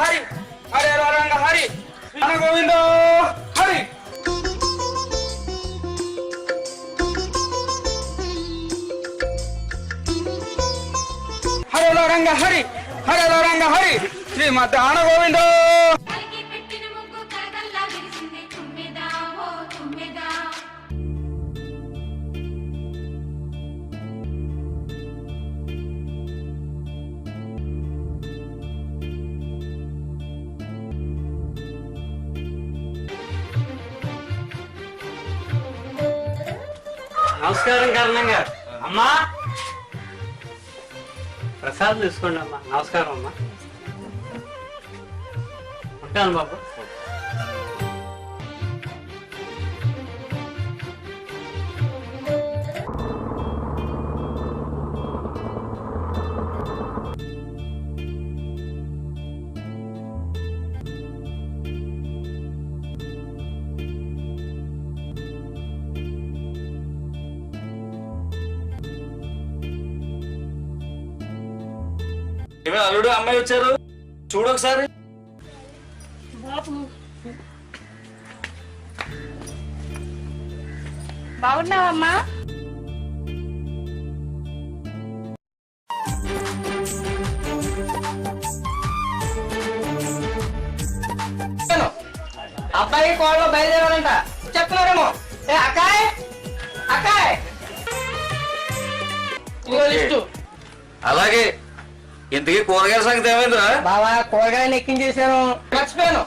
ಹರಿ, ಹರೇ ರಂಗ ಹರಿ ಗೋವಿಂದ, ಹರಿ. ಹರೇ ರಂಗ ಹರಿ, ಹರೇ ರಂಗ ಹರಿ ಶ್ರೀಮಂತ ಹಣ ಗೋವಿಂದ. నమస్కారం కారణం గారు అమ్మా! ప్రసాద్ తీసుకోండి అమ్మా. నమస్కారం అమ్మా. ఉంటాను బాబు. ఏమే అల్లుడు అమ్మాయి వచ్చారు? చూడు ఒకసారి. బాగున్నావమ్మా? అబ్బాయి కోడలు బయలుదేరాలంట. చెప్తున్నారేమో. ఏ అక్కాయ్? అక్కాయ్? అలాగే. ఇంతకీ కూరగాయల సంగతి ఏమైందిరా? బావా కూరగాయలు ఎక్కించేసాను మర్చిపోయాను.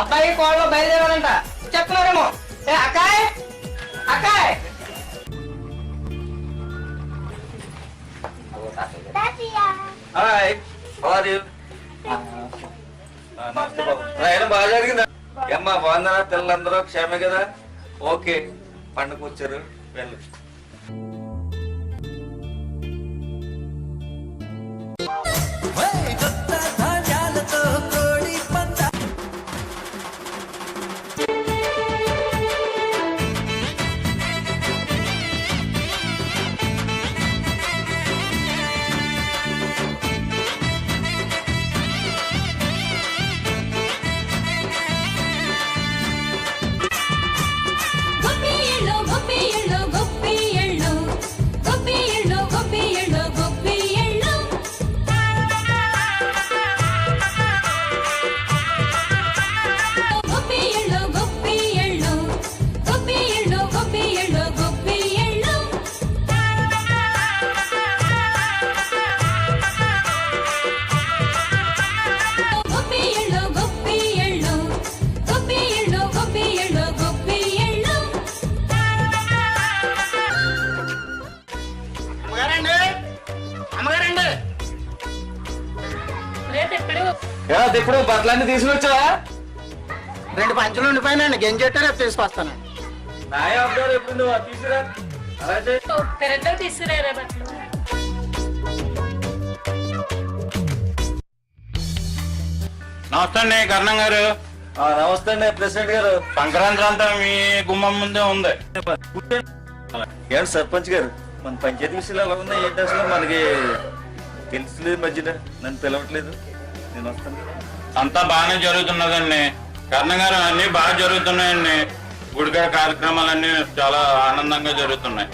అబ్బాయి కోడలు బయలుదేరాలంట చెప్తున్నారేమో. ఏ అక్కాయ్? అక్కాయ్? హాయ్. ఆయన బాగా జరిగిందా? అమ్మా బాగుందా పిల్లలందరూ క్షేమే కదా? ఓకే. పండుగ వచ్చారు. వెళ్ళు. ఏ ఇప్పుడు బట్టలన్నీ తీసుకొచ్చావా? రెండు పంచులు ఉండిపోయినండి గెంజెట్టే రేపు తీసుకొస్తాను. నాయ అబ్బాయి ఎప్పుడు నువ్వు అది తీసుకురా. పెరట్లో బట్టలు. నమస్తే అండి కర్ణం గారు. ఆ, నమస్తే అండి ప్రెసిడెంట్ గారు. సంక్రాంతి అంతా మీ గుమ్మం ముందే ఉంది. ఏంటి సర్పంచ్ గారు? మన పంచాయతీ విషయాలు ఎలా ఉన్నాయి? ఏంటి అసలు? మనకి తెలుసులేదు మధ్యన. నన్ను పిలవట్లేదు. నేను వస్తాను. అంతా బాగానే జరుగుతున్నదండి. కర్ణం గారు అన్ని బాగా జరుగుతున్నాయండి. గుడికాడ కార్యక్రమాలన్నీ చాలా ఆనందంగా జరుగుతున్నాయి.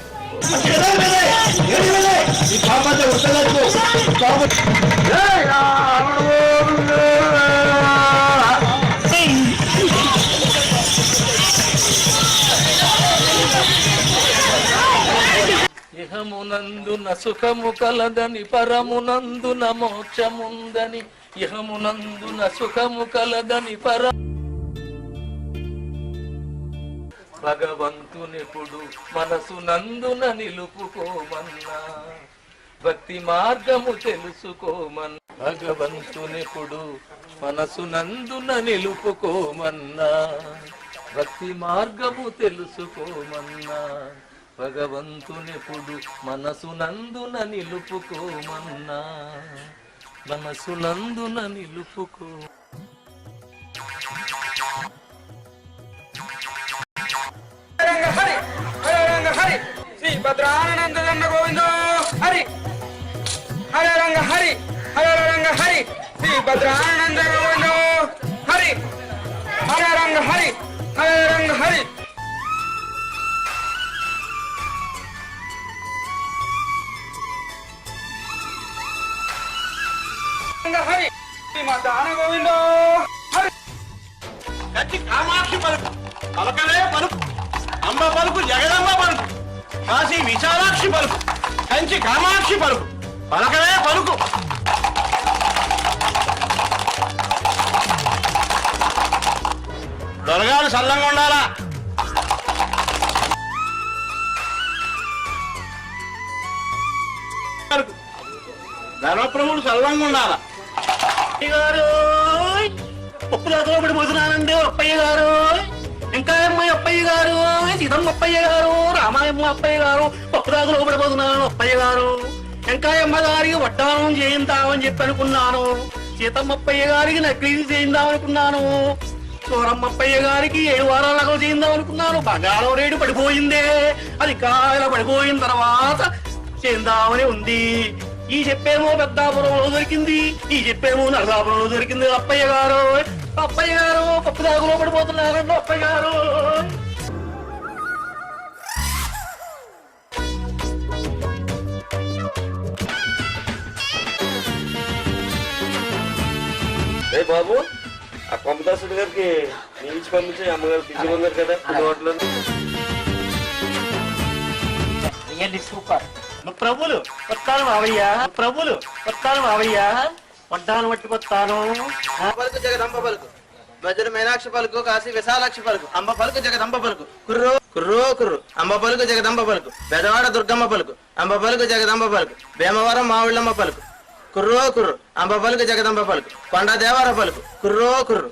ఇహమునందున సుఖము కలదని పరమునందున మోక్షముందని ఇహమునందున సుఖము కలదని పర భగవంతునిపుడు మనసు నందున నిలుపుకోమన్నా. భక్తి మార్గము తెలుసుకోమన్ భగవంతునిపుడు మనసు నందున నిలుపుకోమన్నా. భక్తి మార్గము తెలుసుకోమన్నా. భగవంతునిపుడు మనసు నందున నిలుపుకోమన్నా. మనసులందున నిలుపుకో శ్రీ భద్రానందన్న గోవిందో హరి హర రంగ హరి హర రంగ హరి శ్రీ భద్రానంద గోవిందో హరి హర రంగ హరి హర రంగ హరి రంగ హరి. శ్రీమద్దాన గోవిందో హరి. గట్టి కామాక్షి పలుకు పలకలే పలుకు అంబ పలుకు జగదంబ పలుకు కాశీ విశాలాక్షి పలుకు కంచి కామాక్షి పలుకు పలకలే పలుకు. దొరగాలు సల్లంగా ఉండాలా? పలుకు. ధర్మప్రభుడు సల్లంగా ఉండాలా? అప్పయ్య గారు పప్పు దాతలో పడిపోతున్నానండి అప్పయ్య గారు ఇంకా అమ్మాయి అప్పయ్య గారు సీతమ్మ అప్పయ్య గారు రామాయమ్మ అప్పయ్య గారు పప్పు దాతలో పడిపోతున్నాను అప్పయ్య గారు ఇంకా అమ్మ గారికి వడ్డానం చేయిందామని చెప్పి అనుకున్నాను. సీతమ్మ అప్పయ్య గారికి నక్లీస్ చేయిందామనుకున్నాను సూరమ్మ అప్పయ్య గారికి ఏడు వారాల నగలు చేయిందాం అనుకున్నాను. బంగారం రేటు పడిపోయిందే. అది కాయల పడిపోయిన తర్వాత చేద్దామని ఉంది. ఈ చెప్పేమో పెద్దాపురంలో దొరికింది ఈ చెప్పేమో నరసాపురంలో దొరికింది అప్పయ్య గారు. అప్పయ్య గారు పప్పు దాగులో పడిపోతున్నారండి అప్పయ్య గారు. బాబు ఆ కొంపదాసుడు గారికి నేను ఇచ్చి పంపించే అమ్మగారు బిజీ ఉన్నారు కదా కొన్ని హోటల్లో ప్రభులు వస్తాను మావయ్య ప్రభులు వస్తాను మావయ్య. వడ్డాను పట్టుకొస్తాను పలుకు జగదంబ పలుకు. భద్ర మీనాక్షి పలుకు కాశీ విశాలాక్షి పలుకు. అంబ పలుకు జగదంబ పలుకు. కుర్రో కుర్రో కుర్రు. అంబ పలుకు జగదంబ పలుకు. బెదవాడ దుర్గమ్మ పలుకు. అంబ పలుకు జగదంబ పలుకు. భీమవరం మావిళ్ళమ్మ పలుకు. కుర్రో కుర్రు. అంబ పలుకు జగదంబ పలుకు. కొండ దేవర పలుకు. కుర్రో కుర్రు.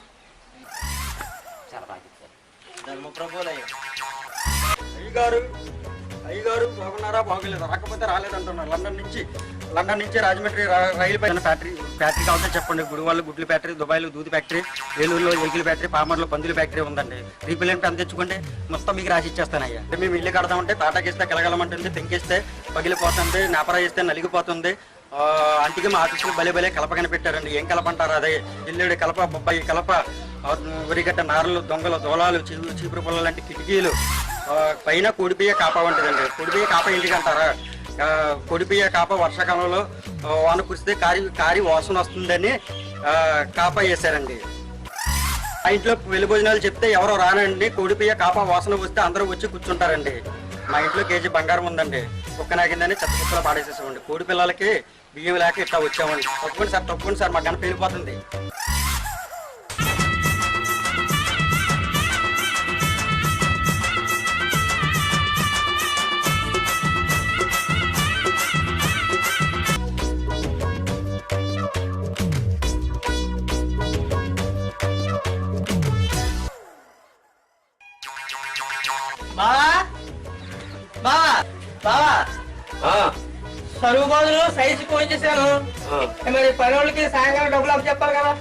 ధర్మప్రభులయ్య. అయ్యగారు అయ్యగారు బాగున్నారా బాగోలేదా. రాకపోతే రాలేదంటున్నారు లండన్ నుంచి లండన్ నుంచి రాజమండ్రి రైలు పైన ఫ్యాక్టరీ ఫ్యాక్టరీ కావాలంటే చెప్పండి. గుడివాళ్ళు గుడ్లు ఫ్యాక్టరీ దుబాయ్లో దూది ఫ్యాక్టరీ ఏలూరులో ఎగిలి ఫ్యాక్టరీ పామర్లో పందుల ఫ్యాక్టరీ ఉందండి. రీపిలెంట్ అంత తెచ్చుకోండి మొత్తం మీకు రాసి ఇచ్చేస్తానయ్యా. అంటే మేము ఇల్లు కడదామంటే తాటాకిస్తే కలగలమంటుంది తెంకిస్తే పగిలిపోతుంది నాపరాయిస్తే నలిగిపోతుంది. అందుకే మా ఆఫీసులో భలే భలే కలప కనిపెట్టారండి. ఏం కలప అంటారు అదే? ఇల్లుడి కలప బొబ్బాయి కలప ఆ, ఉరిగట్ట నారలు దొంగలు దోలాలు చీపురు పుల్ల లాంటి కిటికీలు పైన కొడిపియ్య కాప ఉంటుందండి కొడిపియ్య కాప ఇంటికి అంటారా? కొడిపియ్య కాప వర్షాకాలంలో వాన కురిస్తే కారి కారి వాసన వస్తుందని కాప వేశారండి. ఆ ఇంట్లో వెళ్ళి భోజనాలు చెప్తే ఎవరో రానండి. కోడిపియ్య కాప వాసన వస్తే అందరూ వచ్చి కూర్చుంటారండి. మా ఇంట్లో కేజీ బంగారం ఉందండి. కుక్క నాగిందని చెత్త కుక్కలో పాడేసేసామండి. కోడి పిల్లలకి బియ్యం లేక ఇట్లా వచ్చామండి. తప్పకుండా సార్ తప్పకుండా సార్ మా గన పేలిపోతుంది. బావా? బావా బావా. ఆ, సరువు బదులు సైజు ఫోన్ చేశాను ఆ, మరి పని వాళ్ళకి సాయంకాలం డబ్బులు అప్పు చెప్పాలి కదా?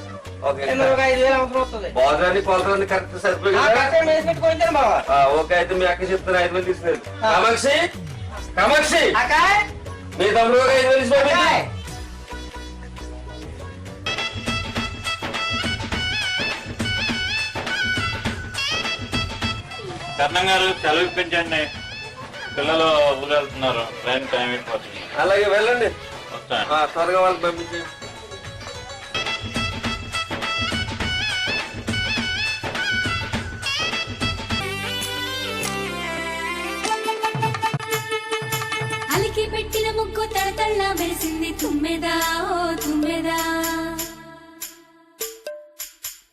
ఓకే మరి ఒక ఐదు వేలు అవసరం వస్తుంది. బాగురాని పొలరాని కరెక్ట్ సరిపోయి ఆ బావా? ఓకే అయితే మీ అక్క చెప్తాను ఐదు వేలు తీసుకెళ్ళి కామాక్షి కామాక్షి. మీ తమ్ముడు ఒక ఐదు వేలు ఇచ్చి పంపించు. కర్ణం గారు సెలవు ఇప్పించండి. పిల్లలు ఊరు వెళ్తున్నారు. ట్రైన్ టైం అయిపోతుంది. అలాగే వెళ్ళండి. త్వరగా వాళ్ళకి పంపించండి. అలికి పెట్టిన ముగ్గు తడతళ్ళ మెరిసింది తుమ్మెదా ఓ తుమ్మెదా.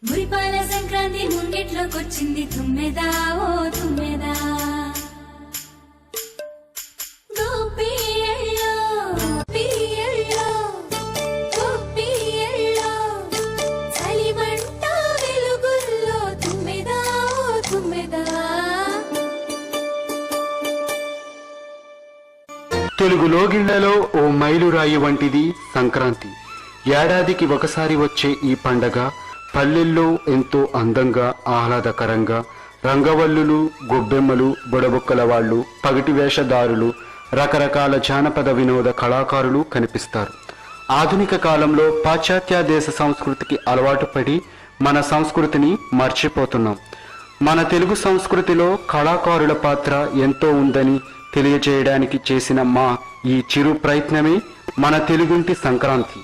మురిపాల సంక్రాంతి ముంగిట్లోకొచ్చింది. తుమ్మెదా తుమ్మెదా. తుమ్మెదా ఓ తుమ్మెదా. తెలుగు లోగిళ్ళలో ఓ మైలురాయి వంటిది సంక్రాంతి. ఏడాదికి ఒకసారి వచ్చే ఈ పండగ పల్లెల్లో ఎంతో అందంగా ఆహ్లాదకరంగా రంగవల్లులు గొబ్బెమ్మలు బుడబుక్కల వాళ్ళు పగటి వేషధారులు రకరకాల జానపద వినోద కళాకారులు కనిపిస్తారు. ఆధునిక కాలంలో పాశ్చాత్య దేశ సంస్కృతికి అలవాటు పడి మన సంస్కృతిని మర్చిపోతున్నాం. మన తెలుగు సంస్కృతిలో కళాకారుల పాత్ర ఎంతో ఉందని తెలియజేయడానికి చేసిన మా ఈ చిరు ప్రయత్నమే మన తెలుగుంటి సంక్రాంతి.